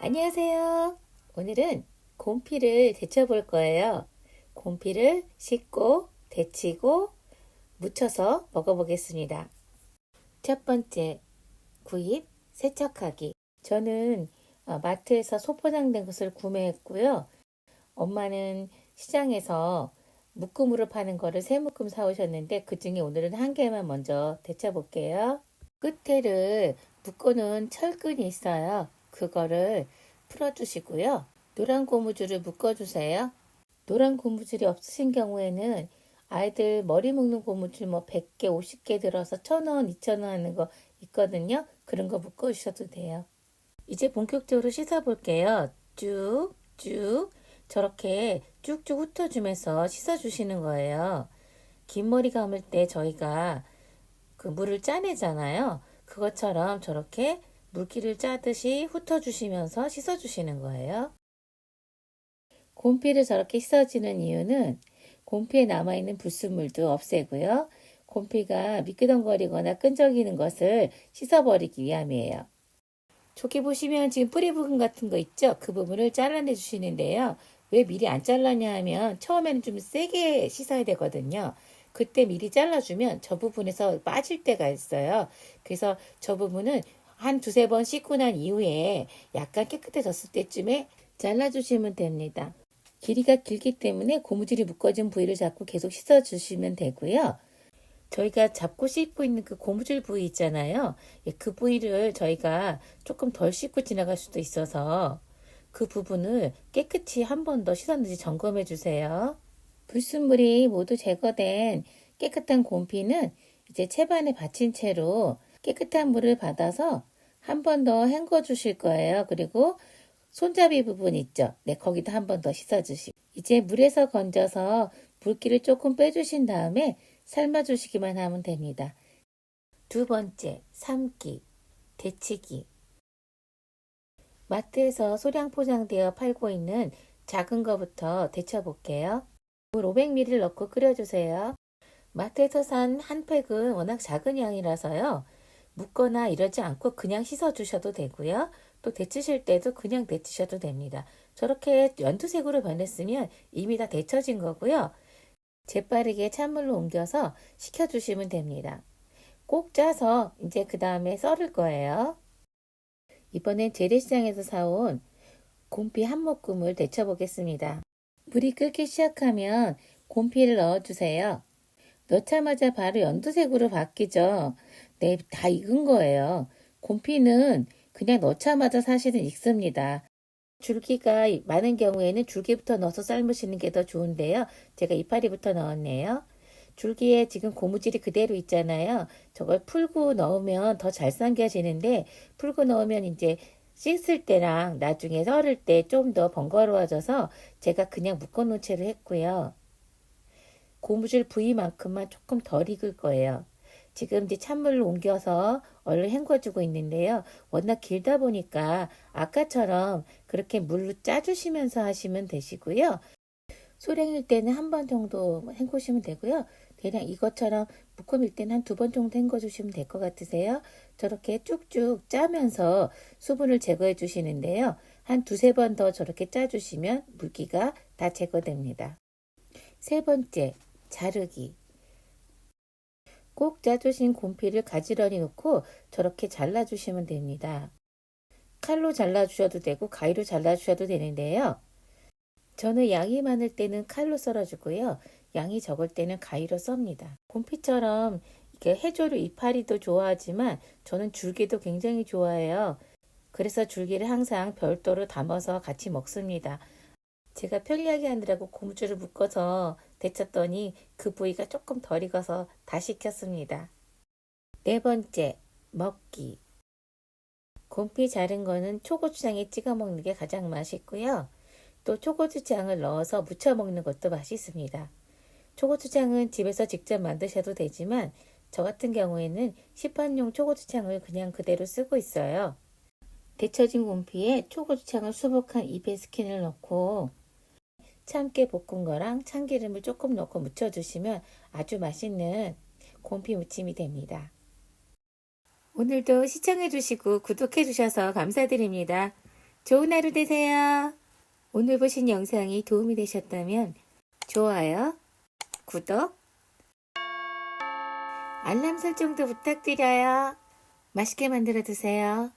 안녕하세요. 오늘은 곰피를 데쳐 볼 거예요. 곰피를 씻고 데치고 무쳐서 먹어보겠습니다. 첫 번째, 구입, 세척하기. 저는 어, 마트에서 소포장된 것을 구매했고요. 엄마는 시장에서 묶음으로 파는 거를 세 묶음 사오셨는데 그 중에 오늘은 한 개만 먼저 데쳐볼게요. 끝에를 묶어놓은 철끈이 있어요. 그거를 풀어주시고요. 노란 고무줄을 묶어주세요. 노란 고무줄이 없으신 경우에는 아이들 머리 묶는 고무줄 뭐 100개, 50개 들어서 1000원, 2000원 하는 거 있거든요. 그런 거 묶어주셔도 돼요. 이제 본격적으로 씻어볼게요. 쭉, 쭉. 저렇게 쭉쭉 훑어주면서 씻어주시는 거예요. 긴 머리 감을 때 저희가 그 물을 짜내잖아요. 그것처럼 저렇게 물기를 짜듯이 훑어주시면서 씻어주시는 거예요. 곰피를 저렇게 씻어주는 이유는 곰피에 남아있는 불순물도 없애고요. 곰피가 미끄덩거리거나 끈적이는 것을 씻어버리기 위함이에요. 저기 보시면 지금 뿌리 부분 같은 거 있죠? 그 부분을 잘라내 주시는데요. 왜 미리 안 잘랐냐 하면 처음에는 좀 세게 씻어야 되거든요. 그때 미리 잘라주면 저 부분에서 빠질 때가 있어요. 그래서 저 부분은 한 두세 번 씻고 난 이후에 약간 깨끗해졌을 때쯤에 잘라주시면 됩니다. 길이가 길기 때문에 고무줄이 묶어진 부위를 잡고 계속 씻어주시면 되고요. 저희가 잡고 씻고 있는 그 고무줄 부위 있잖아요. 예, 그 부위를 저희가 조금 덜 씻고 지나갈 수도 있어서 그 부분을 깨끗이 한 번 더 씻었는지 점검해 주세요. 불순물이 모두 제거된 깨끗한 곰피는 이제 채반에 받친 채로 깨끗한 물을 받아서 한 번 더 헹궈 주실 거예요. 그리고 손잡이 부분 있죠? 네, 거기도 한 번 더 씻어 주시고. 이제 물에서 건져서 물기를 조금 빼주신 다음에 삶아 주시기만 하면 됩니다. 두 번째, 삶기, 데치기. 마트에서 소량 포장되어 팔고 있는 작은 거부터 데쳐 볼게요. 물 500ml 넣고 끓여주세요. 마트에서 산 한 팩은 워낙 작은 양이라서요. 묻거나 이러지 않고 그냥 씻어주셔도 되고요. 또 데치실 때도 그냥 데치셔도 됩니다. 저렇게 연두색으로 변했으면 이미 다 데쳐진 거고요. 재빠르게 찬물로 옮겨서 식혀주시면 됩니다. 꼭 짜서 이제 그 다음에 썰을 거예요. 이번엔 재래시장에서 사온 곰피 한 묶음을 데쳐보겠습니다. 물이 끓기 시작하면 곰피를 넣어주세요. 넣자마자 바로 연두색으로 바뀌죠. 네, 다 익은 거예요. 곰피는 그냥 넣자마자 사실은 익습니다. 줄기가 많은 경우에는 줄기부터 넣어서 삶으시는 게 더 좋은데요. 제가 이파리부터 넣었네요. 줄기에 지금 고무줄이 그대로 있잖아요. 저걸 풀고 넣으면 더 잘 삶겨지는데 풀고 넣으면 이제 씻을 때랑 나중에 썰을 때 좀 더 번거로워져서 제가 그냥 묶어놓은 채로 했고요. 고무줄 부위만큼만 조금 덜 익을 거예요. 지금 이제 찬물을 옮겨서 얼른 헹궈주고 있는데요. 워낙 길다 보니까 아까처럼 그렇게 물로 짜주시면서 하시면 되시고요. 소량일 때는 한 번 정도 헹구시면 되고요. 대략 이것처럼 묶음일 때는 한 두 번 정도 헹궈주시면 될 것 같으세요. 저렇게 쭉쭉 짜면서 수분을 제거해 주시는데요. 한 두세 번 더 저렇게 짜주시면 물기가 다 제거됩니다. 세 번째, 자르기. 꼭 짜주신 곰피를 가지런히 놓고 저렇게 잘라주시면 됩니다. 칼로 잘라주셔도 되고 가위로 잘라주셔도 되는데요. 저는 양이 많을 때는 칼로 썰어주고요. 양이 적을 때는 가위로 썹니다. 곰피처럼 이렇게 해조류 이파리도 좋아하지만 저는 줄기도 굉장히 좋아해요. 그래서 줄기를 항상 별도로 담아서 같이 먹습니다. 제가 편리하게 하느라고 고무줄을 묶어서 데쳤더니 그 부위가 조금 덜 익어서 다시 익혔습니다. 네 번째, 먹기. 곰피 자른 거는 초고추장에 찍어 먹는 게 가장 맛있고요. 또 초고추장을 넣어서 무쳐 먹는 것도 맛있습니다. 초고추장은 집에서 직접 만드셔도 되지만 저 같은 경우에는 시판용 초고추장을 그냥 그대로 쓰고 있어요. 데쳐진 곰피에 초고추장을 수북한 2배 스킨을 넣고 참깨 볶은 거랑 참기름을 조금 넣고 무쳐주시면 아주 맛있는 곰피 무침이 됩니다. 오늘도 시청해주시고 구독해주셔서 감사드립니다. 좋은 하루 되세요. 오늘 보신 영상이 도움이 되셨다면 좋아요, 구독, 알람 설정도 부탁드려요. 맛있게 만들어 드세요.